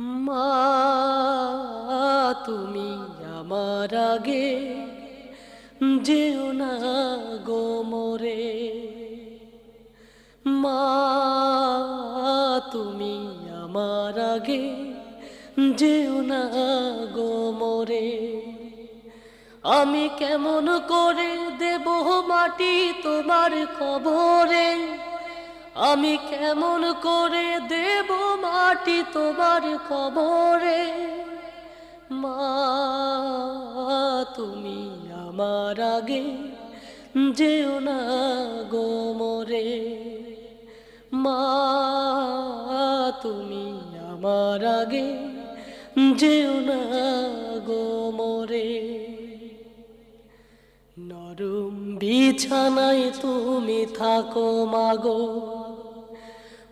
মা, তুমি আমার আগে যেও না গো মোরে। মা, তুমি আমার আগে যেও না গো মোরে। আমি কেমন করে দেব মাটি তোমার কবরে আমি কেমন করে দেব মাটি তোমার কবরে। মা, তুমি আমার আগে যেও না গো মোরে। মা, তুমি আমার আগে যেও না গো মোরে। নরম বিছানায় তুমি থাকো মাগো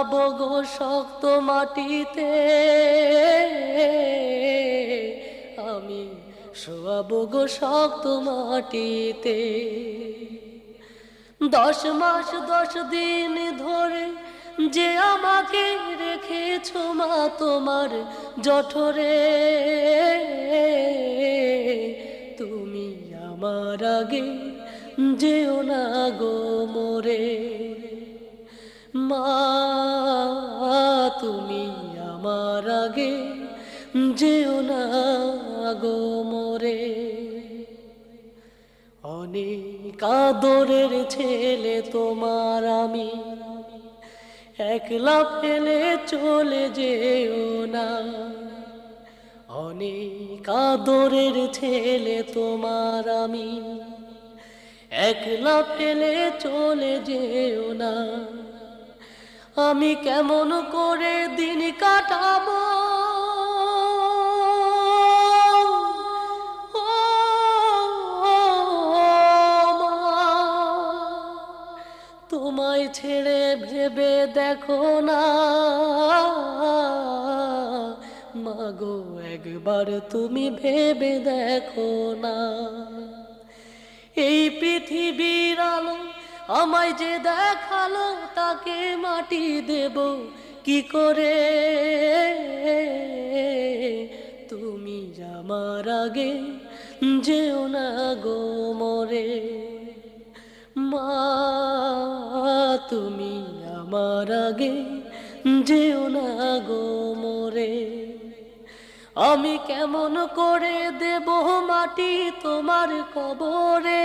শোয়াব গো শক্ত মাটিতে। আমি শোয়াব গো শক্ত মাটিতে। দশ মাস, দশ দিন ধরে যে আমাকে রেখেছ মা তোমার জঠরে। তুমি আমার আগে যেও না গো মোরে। মা, তুমি আমার আগে যেও না গো মোরে। অনেক আদরের ছেলে তোমার আমি, একলা ফেলে চলে যেও না। অনেক আদরের ছেলে তোমার আমি, একলা ফেলে চলে যেও না। আমি কেমন করে দিন কাটাবো? তোমায় ছেড়ে ভেবে দেখো না। মাগো, একবার তুমি ভেবে দেখো না। এই পৃথিবীর আলো আমায় যে দেখাল, তাকে মাটি দেব। কি করে? তুমি আমার আগে যেও না গো মরে। মা, তুমি আমার আগে যেও না গো মোরে। আমি কেমন করে দেব মাটি তোমার কবরে?